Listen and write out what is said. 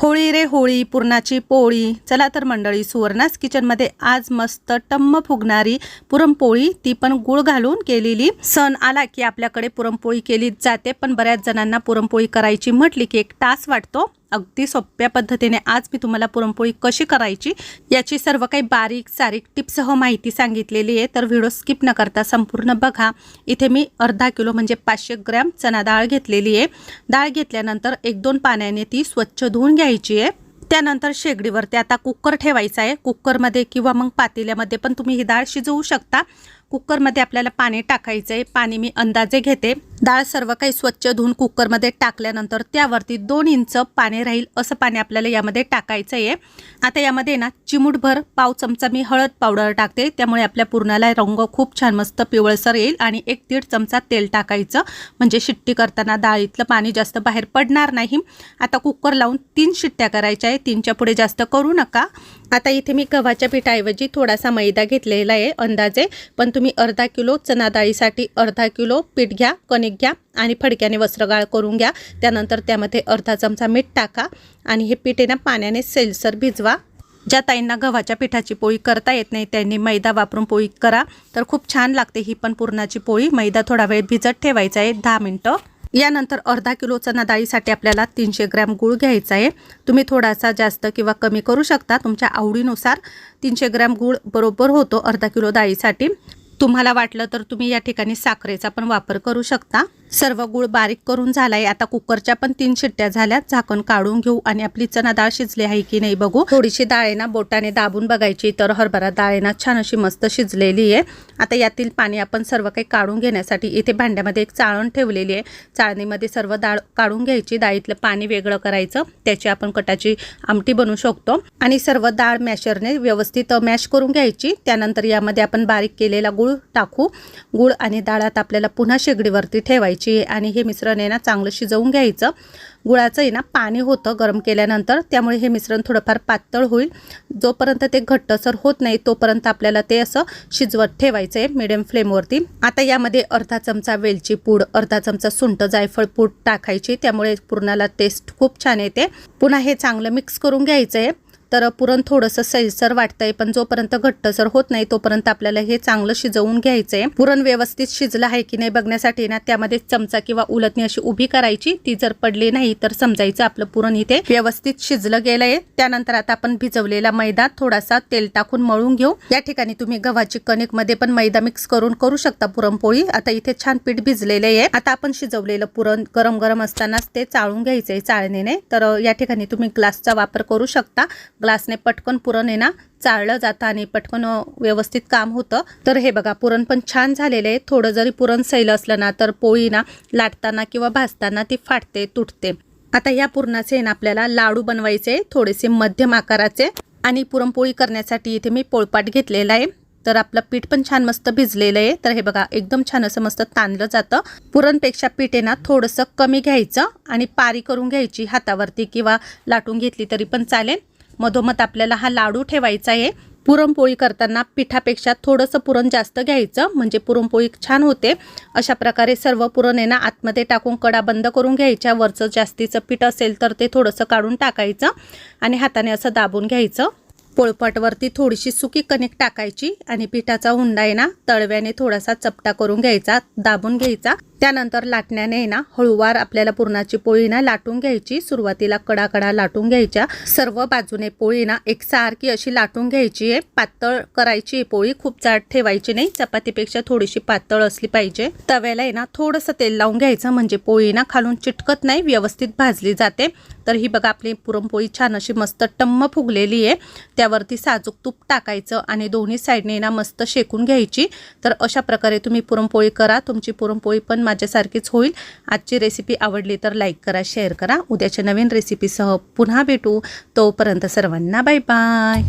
होळी रे होळी पुरणाची पोळी. चला तर मंडळी सुवर्णास किचनमध्ये आज मस्त टम्म फुगणारी पुरणपोळी. ती पण गुळ घालून केलेली. सण आला की आपल्याकडे पुरणपोळी केली जाते पण बऱ्याच जणांना पुरणपोळी करायची म्हटली की एक तास वाटतो. अगदी सोप्या पद्धतीने आज मी तुम्हाला पुरणपोळी कशी करायची याची सर्व काही बारीक सारीक टिप्ससह माहिती सांगितलेली आहे. तर व्हिडिओ स्किप न करता संपूर्ण बघा. इथे मी अर्धा किलो म्हणजे पाचशे ग्रॅम चना डाळ घेतलेली आहे. डाळ घेतल्यानंतर एक दोन पाण्याने ती स्वच्छ धुवून घ्यायची आहे. त्यानंतर शेगडीवरती आता कुकर ठेवायचा आहे. कुकरमध्ये किंवा मग पातेल्यामध्ये पण तुम्ही ही डाळ शिजवू शकता. कुकरमध्ये आपल्याला पाणी टाकायचं आहे. पाणी मी अंदाजे घेते. डाळ सर्व काही स्वच्छ धुवून कुकरमध्ये टाकल्यानंतर त्यावरती दोन इंच पाणी राहील असं पाणी आपल्याला यामध्ये टाकायचं आहे. आता यामध्ये ना चिमूटभर पाव चमचा मी हळद पावडर टाकते. त्यामुळे आपल्या पुरणाला रंग खूप छान मस्त पिवळसर येईल आणि एक दीड चमचा तेल टाकायचं. म्हणजे शिट्टी करताना डाळीतलं पाणी जास्त बाहेर पडणार नाही. आता कुकर लावून तीन शिट्ट्या करायच्या आहे. तीनच्या पुढे जास्त करू नका. आता इथे मी गव्हाच्या पिठाऐवजी थोडासा मैदा घेतलेला आहे अंदाजे. पण तुम्ही अर्धा किलो चना डाळीसाठी अर्धा किलो पीठ घ्या कणिक घ्या आणि फडक्याने वस्त्रगाळ करून घ्या. त्यानंतर त्यामध्ये अर्धा चमचा मीठ टाका आणि हे पीठ आहे ना पाण्याने सेलसर भिजवा. ज्या ताईंना गव्हाच्या पिठाची पोळी करता येत नाही त्यांनी मैदा वापरून पोळी करा. तर खूप छान लागते ही पण पुरणाची पोळी. मैदा थोडा वेळ भिजत ठेवायचा आहे दहा मिनटं. यानंतर अर्धा किलो चना डाळीसाठी आपल्याला तीनशे ग्रॅम गूळ घ्यायचा आहे. तुम्ही थोडासा जास्त किंवा कमी करू शकता. तुमच्या आवडीनुसार तीनशे ग्रॅम गूळ बरोबर होतो अर्धा किलो डाळीसाठी तुम्हाला वाटलं तर तुम्ही या ठिकाणी साखरेचा पण वापर करू शकता. सर्व गुळ बारीक करून झालाय. आता कुकरच्या पण तीन शिट्ट्या झाल्यात. झाकण काढून घेऊ आणि आपली चना डाळ शिजली आहे की नाही बघू. थोडीशी डाळ ना बोटाने दाबून बघायची तर हरभरा डाळ ना छान अशी मस्त शिजलेली आहे. आता यातील पाणी आपण सर्व काही काढून घेण्यासाठी इथे भांड्यामध्ये एक चाळण ठेवलेली आहे. चाळणीमध्ये सर्व डाळ काढून घ्यायची. डाळीतलं पाणी वेगळं करायचं. त्याची आपण कटाची आमटी बनवू शकतो. आणि सर्व डाळ मॅशरने व्यवस्थित मॅश करून घ्यायची. त्यानंतर यामध्ये आपण बारीक केलेला गुळ टाकू. गुळ आणि डाळात आपल्याला पुन्हा शेगडीवरती ठेवायची. घ्यायची आणि हे मिश्रण आहे ना चांगलं शिजवून घ्यायचं. गुळाचं आहे ना पाणी होतं गरम केल्यानंतर त्यामुळे हे मिश्रण थोडंफार पातळ होईल. जोपर्यंत ते घट्टसर होत नाही तोपर्यंत आपल्याला ते असं शिजवत ठेवायचं आहे मिडियम फ्लेमवरती आता यामध्ये अर्धा चमचा वेलची पूड अर्धा चमचा सुंट जायफळ पूड टाकायची त्यामुळे पुरणाला टेस्ट खूप छान येते. पुन्हा हे चांगलं मिक्स करून घ्यायचं आहे तर पुरण थोडंसं सैलसर वाटतंय पण जोपर्यंत घट्टसर होत नाही तोपर्यंत आपल्याला हे चांगलं शिजवून घ्यायचंय. पुरण व्यवस्थित शिजलं आहे की नाही बघण्यासाठी ना त्यामध्ये चमचा किंवा उलटणी अशी उभी करायची. ती जर पडली नाही तर समजायचं आपलं पुरण इथे व्यवस्थित शिजलं गेलंय. त्यानंतर आता आपण भिजवलेला मैदा थोडासा तेल टाकून मळून घेऊ. या ठिकाणी तुम्ही गव्हाची कणिकमध्ये पण मैदा मिक्स करून करू शकता पुरणपोळी. आता इथे छान पीठ भिजलेले आहे. आता आपण शिजवलेलं पुरण गरम गरम असतानाच ते चाळून घ्यायचंय चाळणीने. तर या ठिकाणी तुम्ही ग्लासचा वापर करू शकता. ग्लासने पटकन पुरण आहे ना चाळलं जातं आणि पटकन व्यवस्थित काम होतं. तर हे बघा पुरण पण छान झालेलं आहे. थोडं जरी पुरण सैल असलं ना तर पोळी ना लाटताना किंवा भाजताना ती फाटते तुटते. आता या पुरणाचे ना आपल्याला लाडू बनवायचे थोडेसे मध्यम आकाराचे. आणि पुरणपोळी करण्यासाठी इथे मी पोळपाट घेतलेला आहे. तर आपलं पीठ पण छान मस्त भिजलेलं आहे. तर हे बघा एकदम छान असं मस्त ताणलं जातं. पुरणपेक्षा पीठ आहे ना थोडंसं कमी घ्यायचं आणि पारी करून घ्यायची हातावरती किंवा लाटून घेतली तरी पण चालेल. मधोमध आपल्याला हा लाडू ठेवायचा आहे. पुरणपोळी करताना पिठापेक्षा थोडंसं पुरण जास्त घ्यायचं म्हणजे पुरणपोळी छान होते. अशा प्रकारे सर्व पुरण ना आतमध्ये टाकून कडा बंद करून घ्यायच्या. वरचं जास्तीचं पीठ असेल तर ते थोडंसं काढून टाकायचं आणि हाताने असं दाबून घ्यायचं. पोळपाटवरती थोडीशी सुकी कणिक टाकायची आणि पिठाचा हुंडा आहे ना तळव्याने थोडासा चपटा करून घ्यायचा दाबून घ्यायचा. त्यानंतर लाटण्याने ना हळूवार आपल्याला पुरणाची पोळी ना लाटून घ्यायची. सुरुवातीला कडा कडा लाटून घ्यायच्या. सर्व बाजूने पोळी ना एकसारखी अशी लाटून घ्यायची आहे. पातळ करायची आहे पोळी खूप जाड ठेवायची नाही. चपातीपेक्षा थोडीशी पातळ असली पाहिजे. तव्याला आहे ना थोडंसं तेल लावून घ्यायचं. म्हणजे पोळी ना खालून चिटकत नाही व्यवस्थित भाजली जाते. तर ही बघा आपली पुरणपोळी छान अशी मस्त टम्म फुगलेली आहे. त्या त्यावरती साजूक तूप टाकायचं आणि दोन्ही साईडने ना मस्त शेकून घ्यायची. तर अशा प्रकारे तुम्ही पुरणपोळी करा. तुमची पुरणपोळी पण माझ्यासारखीच होईल. आजची रेसिपी आवडली तर लाईक करा शेअर करा. उद्याच्या नवीन रेसिपीसह पुन्हा भेटू. तोपर्यंत सर्वांना बाय बाय